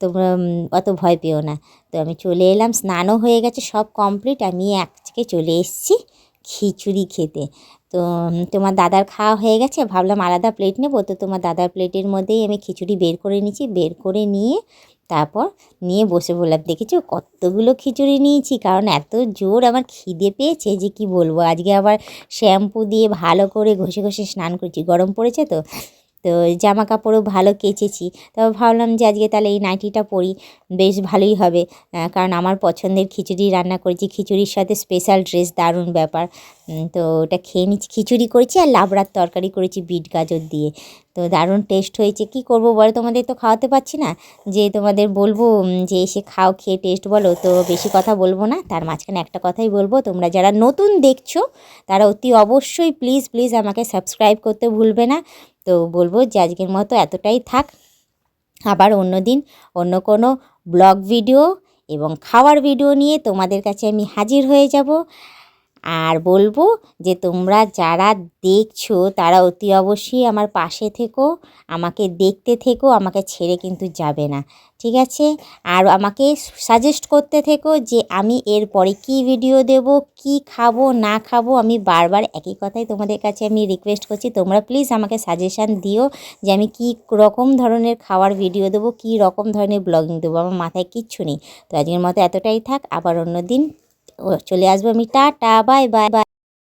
তোমরা অত ভয় পেও না। তো আমি চলে এলাম, স্নানও হয়ে গেছে, সব কমপ্লিট আমি আজকে চলে এসেছি খিচুড়ি খেতে। তো তোমার দাদার খাওয়া হয়ে গেছে, ভাবলাম আলাদা প্লেট নেব। তো তোমার দাদার প্লেটের মধ্যেই আমি খিচুড়ি বের করে নিয়েছি, বের করে নিয়ে তারপর নিয়ে বসে বললাম দেখেছ? কতগুলো খিচুড়ি নিয়েছি, কারণ এত জোর আমার খিদে পেয়েছে যে কি বলব? আজকে আবার শ্যাম্পু দিয়ে ভালো করে ঘষে ঘষে স্নান করছি। গরম পড়েছে তো তো জামা কাপড়ও ভালো কেচেছি। তবে ভাবলাম যে আজকে তাহলে এই নাইটিটা পরি, বেশ ভালোই হবে। কারণ আমার পছন্দের খিচুড়ি রান্না করেছি। খিচুড়ির সাথে স্পেশাল ড্রেস দারুণ ব্যাপার। তো ওটা খেয়ে নিচ্ছি, খিচুড়ি করেছি আর লাবড়ার তরকারি করেছি বিট গাজর দিয়ে। তো দারুণ টেস্ট হয়েছে। কি করব বলো? তোমাদের তো খাওয়াতে পারছি না। যে তোমাদের বলব যে এসে খাও, খেয়ে টেস্ট বলো, তো বেশি কথা বলব না। তার মাঝখানে একটা কথাই বলব, তোমরা যারা নতুন দেখছ, তারা অতি অবশ্যই প্লিজ প্লিজ আমাকে সাবস্ক্রাইব করতে ভুলবে না। তো বলব যে আজকের মতো এতটাই থাক। আবার অন্য দিন অন্য কোনো ব্লগ ভিডিও এবং খাওয়ার ভিডিও নিয়ে তোমাদের কাছে আমি হাজির হয়ে যাব। আর বলব যে তোমরা যারা দেখছ, তারা অতি অবশ্যই আমার পাশে থেকো, আমাকে দেখতে থেকো, আমাকে ছেড়ে কিন্তু যাবে না, ঠিক আছে? আর আমাকে সাজেস্ট করতে থেকো যে আমি এরপরে কি ভিডিও দেব, কি খাব, না খাব, আমি বারবার একই কথাই তোমাদের কাছে আমি রিকোয়েস্ট করছি। তোমরা প্লিজ আমাকে সাজেশান দিও যে আমি কি রকম ধরনের খাওয়ার ভিডিও দেবো, কী রকম ধরনের ব্লগিং দেবো, আমার মাথায় কিচ্ছু নেই। তো আজকের মতো এতটাই থাক, আবার অন্য দিন চলে আসবো আমি টাটা বাই বাই বাই